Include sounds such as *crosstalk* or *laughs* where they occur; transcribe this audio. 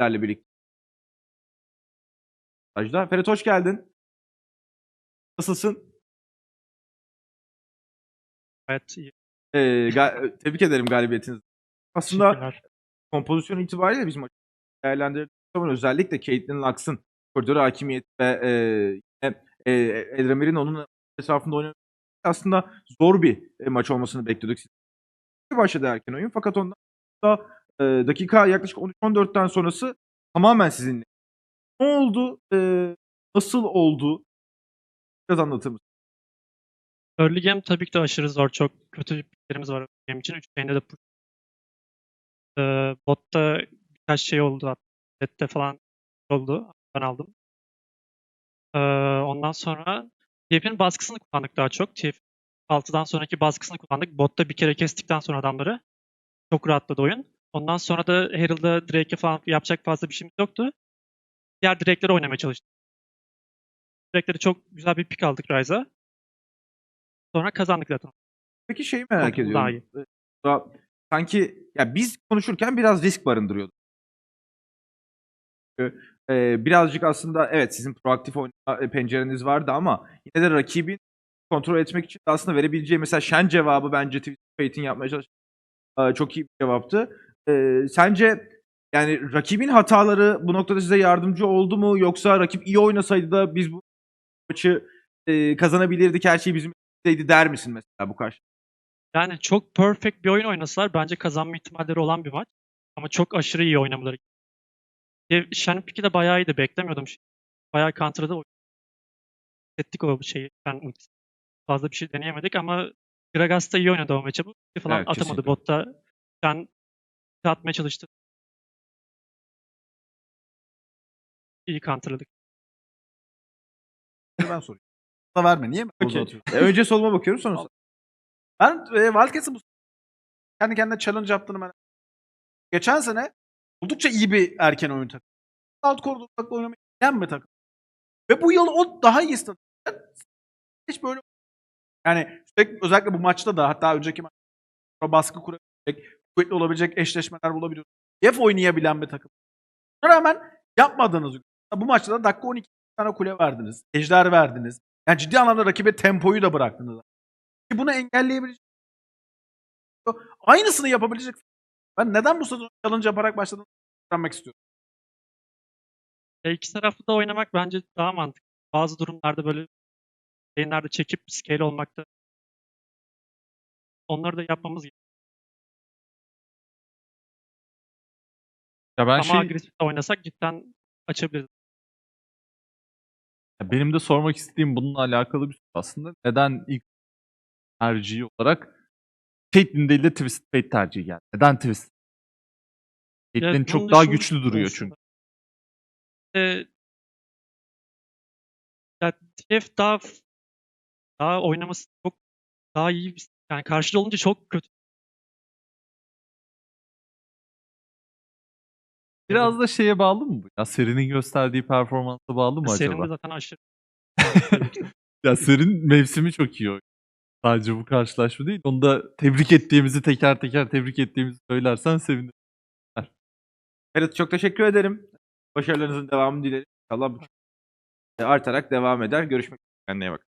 sizlerle birlikte. Ajda. Ferit hoş geldin. Nasılsın? İyi. Ee, ga- tebrik ederim galibiyetiniz. Aslında kompozisyon itibariyle biz maçı değerlendirdiğimiz zaman özellikle Caitlyn Lux'ın koridor hakimiyeti ve e, yine, e, Elremir'in onun etrafında oynaması aslında zor bir e, maç olmasını bekliyorduk. Başladı erken oyun fakat ondan sonra e, dakika yaklaşık 13-14'ten sonrası tamamen sizinle. Ne oldu? E, nasıl oldu? Biraz anlatır mısın? Early game tabii ki de aşırı zor. Çok kötü piklerimiz var early game için. Üç lane'de de push. Ee, botta birkaç şey oldu. hatta. Red'de falan oldu. Ben aldım. Ee, ondan sonra TF'nin baskısını kullandık daha çok. TF 6'dan sonraki baskısını kullandık. Botta bir kere kestikten sonra adamları çok rahatladı oyun. Ondan sonra da Herald'da Drake'e falan yapacak fazla bir şeyimiz yoktu. Diğer Drake'leri oynamaya çalıştık. Drake'leri çok güzel bir pick aldık Ryze'a. Sonra kazandık zaten. Peki şeyi merak daha ediyorum. Daha- Sanki ya biz konuşurken biraz risk barındırıyordu. Çünkü, e, birazcık aslında evet sizin proaktif oynama e, pencereniz vardı ama yine de rakibin kontrol etmek için aslında verebileceği mesela Shen cevabı bence Fate'in yapmaya çalıştığı e, çok iyi bir cevaptı. E, sence yani rakibin hataları bu noktada size yardımcı oldu mu yoksa rakip iyi oynasaydı da biz bu maçı e, kazanabilirdik her şey bizim elimizdeydi der misin mesela bu karşı? Yani çok perfect bir oyun oynasalar bence kazanma ihtimalleri olan bir maç. Ama çok aşırı iyi oynamaları. Shen pick'i de bayağı iyiydi. Beklemiyordum. Bayağı counter'da oyun- ettik o şeyi. Ultisi. Fazla bir şey deneyemedik ama Gragas da iyi oynadı o maçı. Bu falan Evet, atamadı. kesinlikle. Botta Shen atmaya çalıştı. İyi counterladık. ben sorayım. Da verme. Niye mi? Atıyorsun? E, önce soluma bakıyorum sonra. Ben e, Wildcats'ın bu kendi kendine challenge yaptığını ben geçen sene oldukça iyi bir erken oyun takımı. Alt koridorda oynamayı bilen bir takım. Ve bu yıl o daha iyi statü. Hiç böyle yani özellikle bu maçta da hatta önceki maçta baskı kurabilecek, kuvvetli olabilecek eşleşmeler bulabiliyor. Def oynayabilen bir takım. Buna rağmen yapmadığınız bu maçta da dakika 12 tane kule verdiniz. Ejder verdiniz. Yani ciddi anlamda rakibe tempoyu da bıraktınız. Ki bunu engelleyebilecek aynısını yapabilecek ben neden bu sezon challenge yaparak başladığını öğrenmek istiyorum. Ya iki taraflı da oynamak bence daha mantıklı. Bazı durumlarda böyle lane'lerde çekip scale olmakta onları da yapmamız gerekiyor. Ya ben Ama şey, agresif oynasak cidden açabiliriz. ya benim de sormak istediğim bununla alakalı bir soru aslında. Neden ilk tercihi olarak Caitlyn değil de Twisted Fate tercihi geldi? Neden Twisted? Caitlyn çok daha güçlü duruyor aslında. çünkü. Ee, ya TF daha daha oynaması çok daha iyi bir- yani karşıda olunca çok kötü. Biraz da şeye bağlı mı bu? Ya serinin gösterdiği performansa bağlı mı de acaba? zaten aşırı. *laughs* Ya serin mevsimi çok iyi oynuyor. Sadece bu karşılaşma değil. Onu da tebrik ettiğimizi teker teker tebrik ettiğimizi söylersen sevinirim. Ferit çok teşekkür ederim. Başarılarınızın devamını dilerim. İnşallah bu artarak devam eder. Görüşmek üzere. Kendine iyi bak.